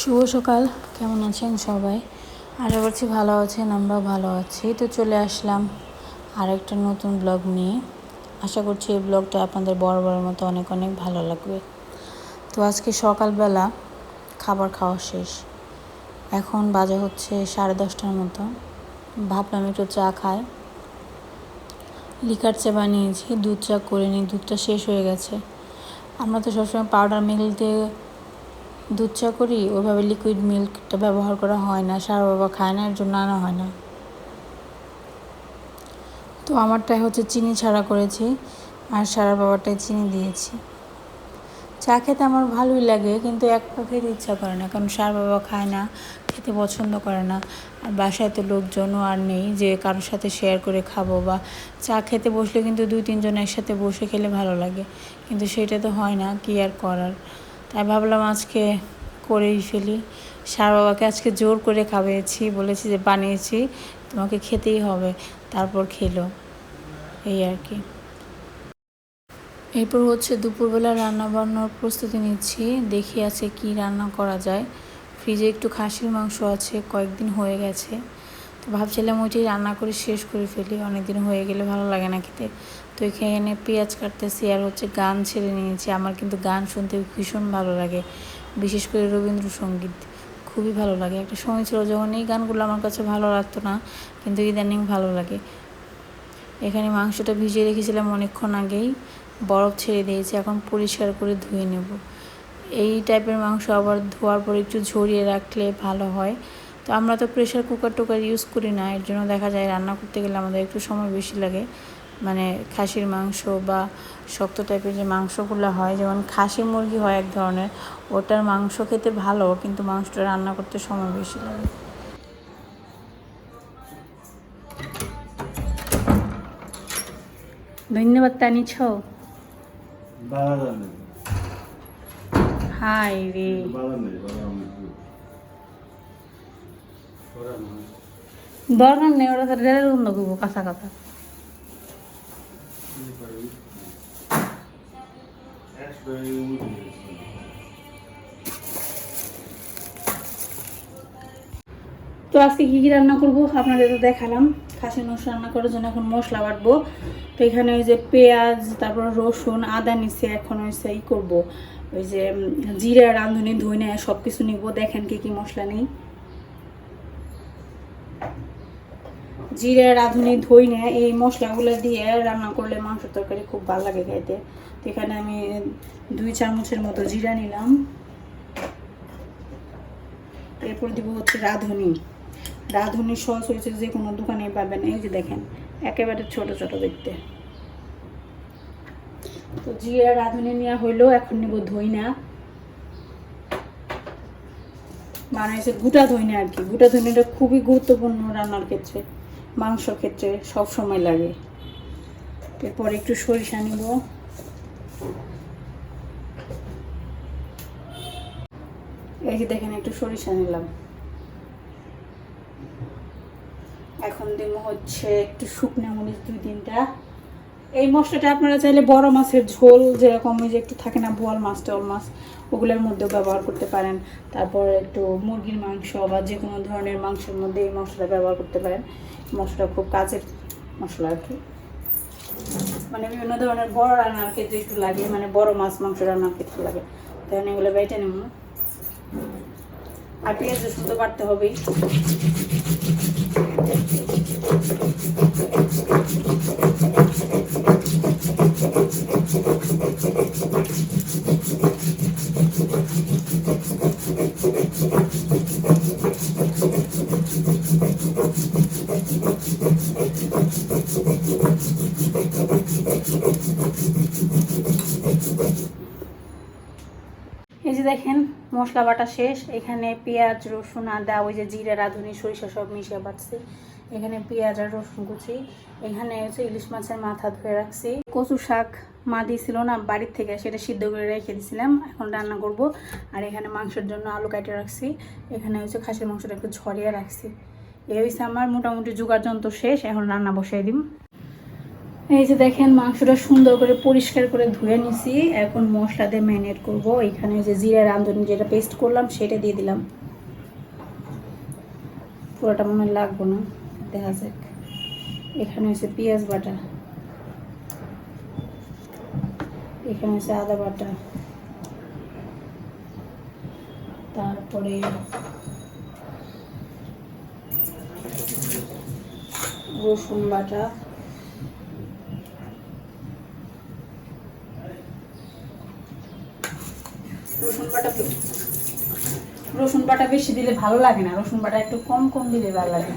শুভ সকাল। কেমন আছেন সবাই? আশা করছি ভালো আছেন, আমরাও ভালো আছি। তো চলে আসলাম আরেকটা নতুন ব্লগ নিয়ে। আশা করছি এই ব্লগটা আপনাদের বড় বড় মতো অনেক অনেক ভালো লাগবে। তো আজকে সকালবেলা খাবার খাওয়া শেষ। এখন বাজে হচ্ছে সাড়ে দশটার মতো। ভাবলাম একটু চা খাই। লিকার চা বানিয়েছি, দুধ চা করে নিই, দুধটা শেষ হয়ে গেছে। আমরা তো সবসময় পাউডার মিল্ক দিয়ে দুধ চা করি ওইভাবে লিকুইড মিল্কটা ব্যবহার করা হয় না, সার বাবা খায় না, এর জন্য আনা হয় না। তো আমারটাই হচ্ছে চিনি ছাড়া করেছি, আর সারা বাবাটাই চিনি দিয়েছি। চা খেতে আমার ভালোই লাগে, কিন্তু এক পা ইচ্ছা করে না, কারণ সার বাবা খায় না, খেতে পছন্দ করে না। আর বাসায় তো লোকজনও আর নেই, যে কারোর সাথে শেয়ার করে খাব বা চা খেতে বসলে কিন্তু দুই তিনজন একসাথে বসে খেলে ভালো লাগে। কিন্তু সেটা তো হয় না, কি আর করার। তাই ভাবলাম আজকে করেই ফেলি। সার বাবাকে আজকে জোর করে খাওয়িয়েছি বলেছি যে বানিয়েছি, তোমাকে খেতেই হবে। তারপর খেলো, এই আর কি। এরপর হচ্ছে দুপুরবেলা রান্না বান্নার প্রস্তুতি নিচ্ছি, দেখি আছে কি রান্না করা যায়। ফ্রিজে একটু খাসির মাংস আছে, কয়েকদিন হয়ে গেছে। তো ভাবছিলাম ওইটাই রান্না করে শেষ করে ফেলি, অনেকদিন হয়ে গেলে ভালো লাগে না খেতে। তো এখানে পেঁয়াজ কাটতেছি আর হচ্ছে গান ছেড়ে নিয়েছি। আমার কিন্তু গান শুনতে ভীষণ ভালো লাগে, বিশেষ করে রবীন্দ্রসঙ্গীত, খুবই ভালো লাগে। একটা সময় ছিল যখন এই গানগুলো আমার কাছে ভালো লাগতো না, কিন্তু ইদানিং ভালো লাগে। এখানে মাংসটা ভিজিয়ে রেখেছিলাম অনেকক্ষণ আগেই, বরফ ছেড়ে দিয়েছি, এখন পরিষ্কার করে ধুয়ে নেব। এই টাইপের মাংস আবার ধোয়ার পর একটু ঝরিয়ে রাখলে ভালো হয়। তো আমরা তো প্রেশার কুকার টুকার ইউজ করি না, এর জন্য দেখা যায় রান্না করতে গেলে আমাদের একটু সময় বেশি লাগে। মানে খাসির মাংস বা শক্ত টাইপের যে মাংসগুলো হয় যেমন খাসি মুরগি হয় এক ধরনের ওটার মাংস খেতে ভালো কিন্তু মাংসটা রান্না করতে সময় বেশি লাগে। ধন্যবাদ তানিছ হাই রে। দরকার নেই ওরা তো রেলের গন্ধ করব কাঁচা কাঁচা। তো আজকে কী কী রান্না করব? আপনাদের তো দেখালাম। খাসি মাংস রান্না করার জন্য এখন মশলা বাটবো। তো এখানে ওই যে পেঁয়াজ, তারপর রসুন, আদা নিচে এখন হয়েছে ই করব। ওই যে জিরা, রাঁধুনি ধইনা সব কিছু নিব। দেখেন কি কি মশলা নেই। জিরা রাঁধুনি ধইনা এই মশলাগুলো দিয়ে রান্না করলে মাংস তরকারি খুব ভালো লাগে খাইতে এখানে আমি দুই চামচের মতো জিরা নিলাম। এরপর দিব হচ্ছে রাঁধুনি। রাঁধুনি সস হয়েছে যে কোনো দোকানে পাবেন। এই যে দেখেন, একেবারে ছোট ছোট দেখতে। তো জিরা রাঁধুনি নেওয়া হইল এখন নিব ধইনা বানাইছে গোটা ধইনা আর কি। গোটা ধইনাটা খুবই গুরুত্বপূর্ণ রান্নার ক্ষেত্রে। মাংসর ক্ষেত্রে সব সময় লাগে। এরপর একটু সরিষা নিব। এই যে দেখেন, একটু সরিষা নিলাম। এখন দিব হচ্ছে একটু শুকনো মরিচ দুই তিনটা। এই মশলাটা আপনারা চাইলে বড় মাছের ঝোল যেরকম, ওই যে একটু থাকে না, বোয়াল মাছ টোয়াল মাছ ওগুলোর মধ্যেও ব্যবহার করতে পারেন। তারপর একটু মুরগির মাংস বা যে কোনো ধরনের মাংসের মধ্যে এই মশলাটা ব্যবহার করতে পারেন। মশলা খুব কাজের মশলা আর কি। মানে বিভিন্ন ধরনের বড় রান্নার ক্ষেত্রে একটু লাগে মানে বড় মাছ মাংস রান্নার ক্ষেত্রে লাগে। তখন এগুলো বেটে নেব। আর পেঁয়াজ রসুন তো বাড়তে হবেই। এই যে দেখেন, মশলা বাটা শেষ। এখানে পেঁয়াজ, রসুন, আদা, ওই যে জিরা, রাঁধুনি, সরিষা সব মিশিয়ে বাটছি। এখানে পেঁয়াজ আর রসুন কুচি। এখানে হচ্ছে ইলিশ মাছের মাথা ধুয়ে রাখছি। কচু শাক মা দিয়েছিল না, বাড়ির থেকে, সেটা সিদ্ধ করে রেখে দিয়েছিলাম এখন রান্না করব। আর এখানে মাংসের জন্য আলু কাটে রাখছি। এখানে হচ্ছে খাসির মাংসটা একটু ঝরিয়ে রাখছি। এই হয়েছে আমার মোটামুটি জোগাড় যন্ত্র শেষ। এখন রান্না বসাই দিম। এই যে দেখেন, মাংসটা সুন্দর করে পরিষ্কার করে ধুয়ে নিছি। এখন মশলা দিয়ে ম্যারিনেট করব। এখানে যে জিরা রাঁধুনি যেটা পেস্ট করলাম, সেটা দিয়ে দিলাম। পুরোটা মনে লাগবো না। দেখা যাক। এখানে হচ্ছে পেঁয়াজ বাটা। এখানে হচ্ছে আদা বাটা। তারপরে রসুন বাটা। রসুন বাটা বেশি দিলে ভালো লাগে না রসুন বাটা একটু কম কম দিলে ভালো লাগে।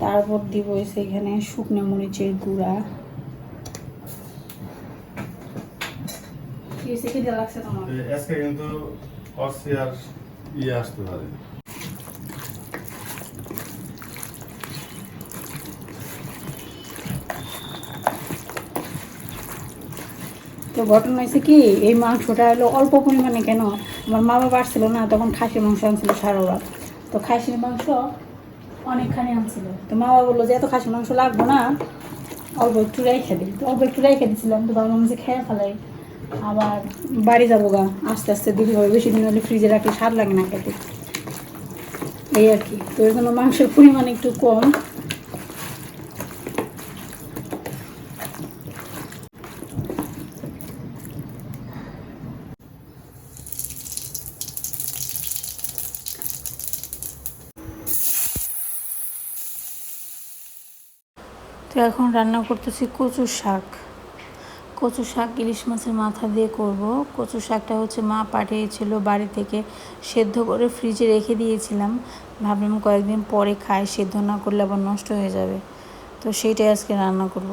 তারপর দিব সেখানে শুকনো মরিচের গুঁড়া? লাগছে তোমার আজকে কিন্তু ইয়ে আসতে পারে। ঘটনা হয়েছে কি, এই মাংসটা হলো অল্প পরিমাণে কেন? আমার মা বাবা আসছিল না, তখন খাসির মাংস আনছিল সারা তো খাসির মাংস অনেকখানি আনছিল। তো মা বাবা বলল যে, এত খাসির মাংস লাগবো না, অল্প একটু রেখে দিই তো অল্প একটু রেখে তো ভাবলাম যে, খেয়ে ফেলাই। আবার বাড়ি যাব গা, আস্তে আস্তে দেরি হবে, বেশি দিন হলে ফ্রিজে রাখলে স্বাদ লাগে না খেতে। এই আর কি। তো এর জন্য মাংসের পরিমাণ একটু কম। তো এখন রান্না করতেছি কচু শাক। কচু শাক ইলিশ মাছের মাথা দিয়ে করব। কচু শাকটা হচ্ছে মা পাঠিয়েছিল বাড়ি থেকে, সেদ্ধ করে ফ্রিজে রেখে দিয়েছিলাম। ভাবলাম কয়েকদিন পরে খাই, সেদ্ধ না করলে আবার নষ্ট হয়ে যাবে। তো সেইটাই আজকে রান্না করব।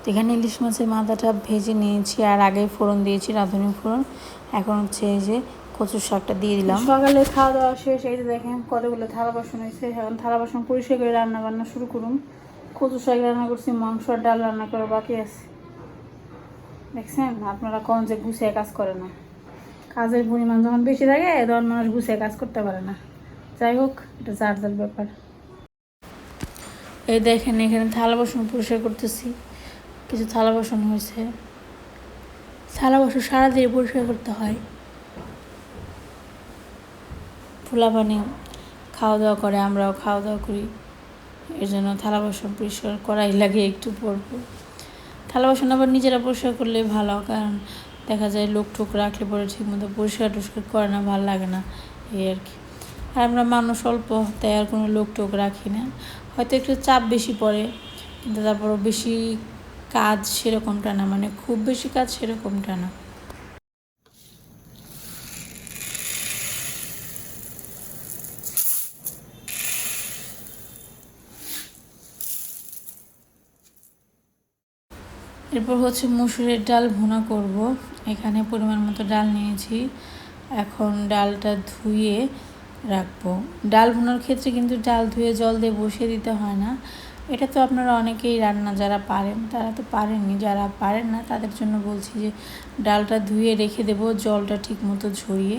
তো এখানে ইলিশ মাছের মাথাটা ভেজে নিয়েছি, আর আগে ফোড়ন দিয়েছি, রাঁধুনি ফোড়ন। এখন হচ্ছে এই যে কচুর শাকটা দিয়ে দিলাম। সকালে খাওয়া দাওয়া শেষ, এই যে দেখেন কতগুলো থালা বাসন হয়েছে। এখন থালা বাসন পরিষ্কার করে রান্না বান্না শুরু করুন। কচু শাক রান্না করছি, মাংস ডাল রান্না করা বাকি আছে। দেখছেন? আপনারা কোন যে গুছিয়ে কাজ করে না। কাজের পরিমাণ যখন বেশি থাকে, তখন মানুষ গুছিয়ে কাজ করতে পারে না। যাই হোক, এটা যার যার ব্যাপার। এই দেখেন, এখানে থালা বাসন পরিষ্কার করতেছি। কিছু থালা বাসন হয়েছে। থালা বাসন সারাদিন পরিষ্কার করতে হয়। ফুলা পানি খাওয়া দাওয়া করে, আমরাও খাওয়া দাওয়া করি। এর জন্য থালা বাসন পরিষ্কার করাই লাগে একটু পরব থালা বাসন আবার নিজেরা পরিষ্কার করলে ভালো, কারণ দেখা যায় লোক টোক রাখলে পরে ঠিক মতো পরিষ্কার টরিষ্কার করে না, ভালো লাগে না, এই আর কি। আর আমরা মানুষ অল্প, তাই আর কোনো লোক টোক রাখি না। হয়তো একটু চাপ বেশি পড়ে, কিন্তু তারপরও বেশি কাজ সেরকমটা না মানে খুব বেশি কাজ সেরকমটা না। এরপর হচ্ছে মুসুরের ডাল ভুনা করব। এখানে পরিমাণ মতো ডাল নিয়েছি। এখন ডালটা ধুয়ে রাখব। ডাল ভুনার ক্ষেত্রে কিন্তু ডাল ধুয়ে জল দিয়ে বসিয়ে দিতে হয় না। এটা তো আপনারা অনেকেই রান্না যারা পারেন, তারা তো পারেননি। যারা পারেন না, তাদের জন্য বলছি যে ডালটা ধুয়ে রেখে দেব, জলটা ঠিক মতো ঝরিয়ে।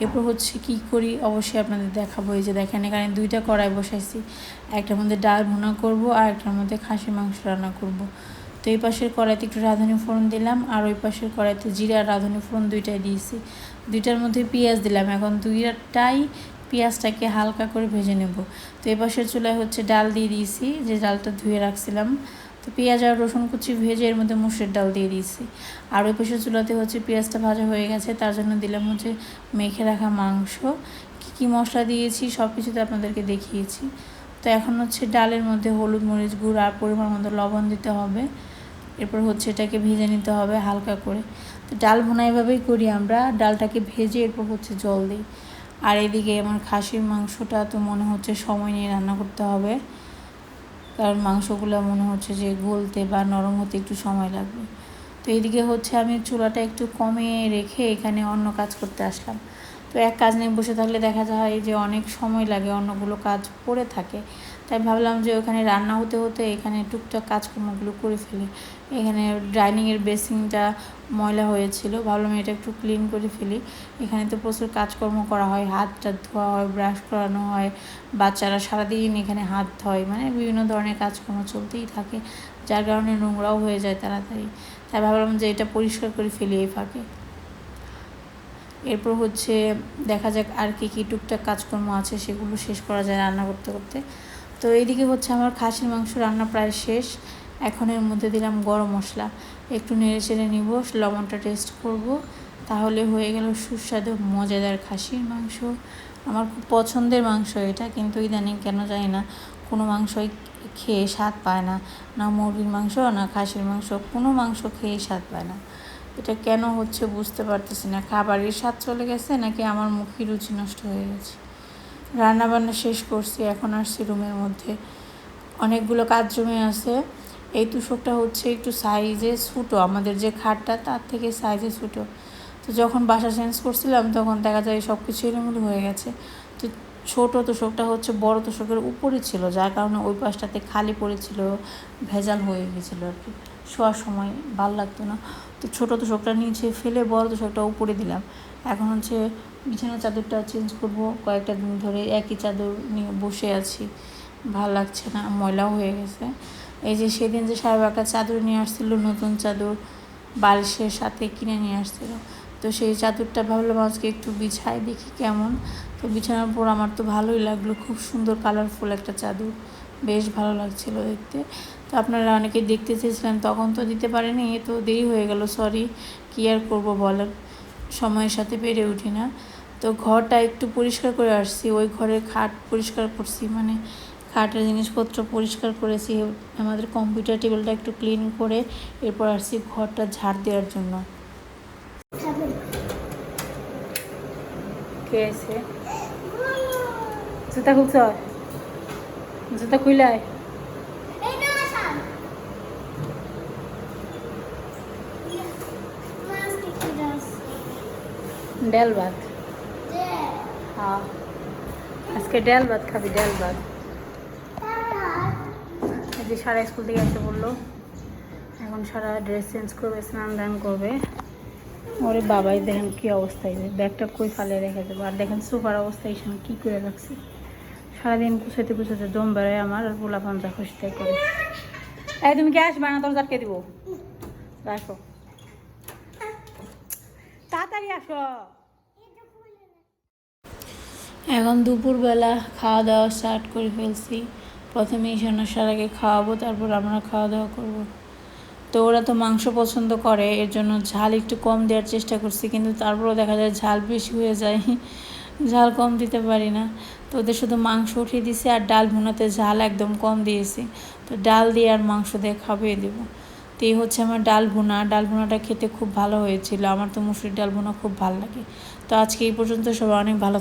এরপর হচ্ছে কি করি? অবশ্যই আপনাদের দেখাবো। এই যে দেখেন, এখানে দুইটা কড়াই বসাইছি। একটার মধ্যে ডাল ভুনা করব আর একটার মধ্যে খাসি মাংস রান্না করব। তো এই পাশের কড়াইতে একটু রাঁধুনি ফোড়ন দিলাম, আর ওই পাশের কড়াইতে জিরা আর রাঁধুনি ফোড়ন দুইটাই দিয়েছি। দুইটার মধ্যে পেঁয়াজ দিলাম, এখন দুইটাই পেঁয়াজটাকে হালকা করে ভেজে নেব। তো এই পাশের চুলায় হচ্ছে ডাল দিয়ে দিয়েছি, যে ডালটা ধুয়ে রাখছিলাম। তো পেঁয়াজ আর রসুন কুচি ভেজে এর মধ্যে মুসুর ডাল দিয়ে দিয়েছি। আর ওই পাশের চুলাতে হচ্ছে পেঁয়াজটা ভাজা হয়ে গেছে, তার জন্য দিলাম হচ্ছে মেখে রাখা মাংস। কী কী মশলা দিয়েছি, সব কিছুতে আপনাদেরকে দেখিয়েছি। তো এখন হচ্ছে ডালের মধ্যে হলুদ মরিচ গুঁড়ো আর পরিমাণ মতো লবণ দিতে হবে। এরপর হচ্ছে এটাকে ভেজে নিতে হবে হালকা করে। তো ডাল ভুনা এভাবেই করি আমরা, ডালটাকে ভেজে এরপর হচ্ছে জল দিই। আর এদিকে আমার খাসির মাংসটা তো মনে হচ্ছে সময় নিয়ে রান্না করতে হবে। কারণ মাংসগুলো মনে হচ্ছে যে গলতে বা নরম হতে একটু সময় লাগবে। তো এদিকে হচ্ছে আমি চুলাটা একটু কমে রেখে এখানে অন্য কাজ করতে আসলাম। তো এক কাজ নিয়ে বসে থাকলে দেখা যায় যে অনেক সময় লাগে, অন্যগুলো কাজ পড়ে থাকে। তাই ভাবলাম যে ওখানে রান্না হতে হতে এখানে টুকটাক কাজকর্মগুলো করে ফেলি। এখানে ডাইনিংয়ের বেসিনটা ময়লা হয়েছিল, ভাবলাম এটা একটু ক্লিন করে ফেলি। এখানে তো প্রচুর কাজকর্ম করা হয়, হাত টাত ধোয়া হয়, ব্রাশ করানো হয়, বাচ্চারা সারাদিন এখানে হাত ধোয় মানে বিভিন্ন ধরনের কাজকর্ম চলতেই থাকে, যার কারণে নোংরাও হয়ে যায় তাড়াতাড়ি। তাই ভাবলাম যে এটা পরিষ্কার করে ফেলি এই ফাঁকে। এরপর হচ্ছে দেখা যাক আর কি কি টুকটাক কাজকর্ম আছে, সেগুলো শেষ করা যায় রান্না করতে করতে। তো এইদিকে হচ্ছে আমার খাসির মাংস রান্না প্রায় শেষ। এখন এর মধ্যে দিলাম গরম মশলা। একটু নেড়ে চেড়ে নিব, লবণটা টেস্ট করব। তাহলে হয়ে গেল সুস্বাদু, মজাদার খাসির মাংস। আমার খুব পছন্দের মাংস এটা, কিন্তু ইদানিং কেন জানি না কোনো মাংসই খেয়ে স্বাদ পায় না। না মুরগির মাংস, না খাসির মাংস, কোনো মাংস খেয়ে স্বাদ পায় না। এটা কেন হচ্ছে বুঝতে পারতেছি না। খাবারের স্বাদ চলে গেছে নাকি আমার মুখের রুচি নষ্ট হয়ে গেছে? রান্না বান্না শেষ করছি, এখন আসছি রুমের মধ্যে। অনেকগুলো কাজ জমে আছে। এই তুষকটা হচ্ছে একটু সাইজে ছোটো, আমাদের যে খাটটা তার থেকে সাইজে ছোটো। তো যখন বাসা চেঞ্জ করছিলাম, তখন দেখা যায় সব কিছু এলোমেলো হয়ে গেছে। তো ছোট তোষকটা হচ্ছে বড় তোষকের উপরে ছিল, যার কারণে ওই পাশটাতে খালি পড়েছিল, ভেজাল হয়ে গেছিল আর কি। শোয়ার সময় ভালো লাগতো না। তো ছোটো তোষকটা নিচে ফেলে বড় তোষকটা উপরে দিলাম। এখন হচ্ছে বিছানার চাদরটা চেঞ্জ করব। কয়েকটা দিন ধরে একই চাদর নিয়ে বসে আছি। ভালো লাগছে না, ময়লাও হয়ে গেছে। এই যে সেদিন যে সাহেব একটা চাদর নিয়ে আসছিল, নতুন চাদর, বালিশের সাথে কিনে নিয়ে আসছিল। তো সেই চাদরটা ভাবলাম আজকে একটু বিছাই, দেখি কেমন। তো বিছানার পর আমার তো ভালোই লাগল, খুব সুন্দর কালারফুল একটা চাদর। বেশ ভালো লাগছিল দেখতে। তো আপনারা অনেকে দেখতে চেয়েছিলেন, তখন তো দিতে পারেনি তো দেরি হয়ে গেল সরি কী আর করব বলেন? সময়ের সাথে পেরে উঠি না। তো ঘরটা একটু পরিষ্কার করে আসছি, ওই ঘরের খাট পরিষ্কার করছি মানে খাটের জিনিসপত্র পরিষ্কার করেছি, আমাদের কম্পিউটার টেবিলটা একটু ক্লিন করে এরপর আসছি ঘরটা ঝাড় দেওয়ার জন্য। জুতা খুলছ? জুতা খুইলাই? ডাল ভাত? হ্যাঁ। আজকে ডাল ভাত খাবি, ডাল ভাত? এই যে সারা স্কুল থেকে এসে বলল, এখন সারা ড্রেস চেঞ্জ করবে, স্নান দান করবে। ওরে বাবাই, দেখেন কি অবস্থায় ব্যাগটা কই ফালে রেখে দেবো আর দেখেন সোফার অবস্থা এখানে কী করে রাখছি? সারাদিন কুচাইতে কুচাইতে দম বেড়ায় আমার, আর পাঞ্জা খুশি তাই করে। এই, তুমি কি আসবে? না তোর আটকে দিব? রাখো। তাড়াতাড়ি আসো। এখন দুপুরবেলা খাওয়া দাওয়া স্টার্ট করে ফেলছি। প্রথমেই ঈশানের সারাকে খাওয়াবো, তারপর আমরা খাওয়া দাওয়া করব। তো ওরা তো মাংস পছন্দ করে, এর জন্য ঝাল একটু কম দেওয়ার চেষ্টা করছি, কিন্তু তারপরেও দেখা যায় ঝাল বেশি হয়ে যায়। ঝাল কম দিতে পারি না। তো ওদের শুধু মাংস উঠিয়ে দিয়েছি আর ডাল ভুনাতে ঝাল একদম কম দিয়েছি। তো ডাল দিয়ে আর মাংস দিয়ে খাবিয়ে দেবো। তো এই হচ্ছে আমার ডাল ভুনা। ডাল ভুনাটা খেতে খুব ভালো হয়েছিল। আমার তো মুসুরির ডাল ভুনা খুব ভালো লাগে। তো আজকে এই পর্যন্ত সবাই অনেক ভালো